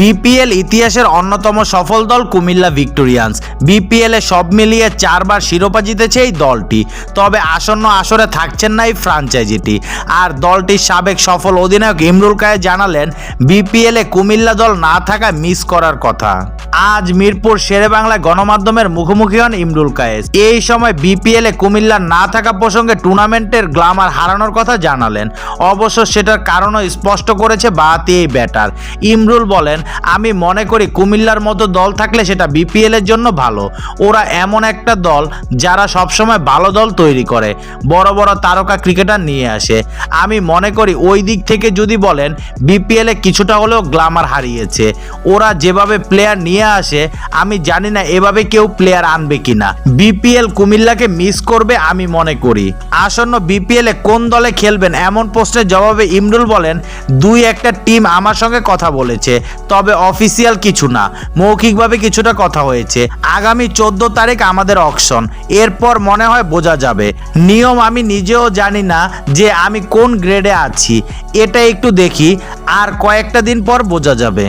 BPL ইতিহাসের অন্যতম সফল দল কুমিল্লা ভিক্টোরিয়ান্স। বিপিএল সব মিলিয়ে চারবার শিরোপা জিতেছে এই দলটি। তবে আসন্ন আসরে থাকছেন না এই ফ্রাঞ্চাইজিটি। আর দলটির সাবেক সফল অধিনায়ক ইমরুল কায়ে জানালেন, বিপিএল কুমিল্লা দল না থাকা মিস করার কথা। আজ মিরপুর শেরে বাংলা গণমাধ্যমের মুখোমুখি হন ইমরুল কায়েস। এই সময় বিপিএল এ কুমিল্লা না থাকা প্রসঙ্গে টুর্নামেন্টের গ্লামার হারানোর কথা জানালেন। অবশ্য সেটার কারণও স্পষ্ট করেছে বাতি এই ব্যাটার। ইমরুল বলেন, আমি মনে করি কুমিল্লার মতো দল থাকলে সেটা বিপিএল এর জন্য ভালো। ওরা এমন একটা দল যারা সবসময় ভালো দল তৈরি করে। বড় বড় তারকা ক্রিকেটার নিয়ে আসে। আমি মনে করি ওই দিক থেকে যদি বলেন, বিপিএল কিছুটা হলেও গ্লামার হারিয়েছে। ওরা যেভাবে প্লেয়ার নিয়ে আসে, আমি জানি না এভাবে কেউ প্লেয়ার আনবে কিনা। বিপিএল কুমিল্লাকে মিস করবে আমি মনে করি। আসন্ন বিপিএল কোন দলে খেলবেন এমন প্রশ্নের জবাবে ইমরুল বলেন, দুই একটা টিম আমার সঙ্গে কথা বলেছে, তবে অফিসিয়াল কিছু না, মৌখিকভাবে কিছুটা কথা হয়েছে। আগামী চোদ্দ তারিখ আমাদের অকশন এরপর মনে হয় বোঝা যাবে। নিয়ম আমি নিজেও জানি না যে আমি কোন গ্রেডে আছি, এটা একটু দেখি, আর কয়েকটা দিন পর বোঝা যাবে।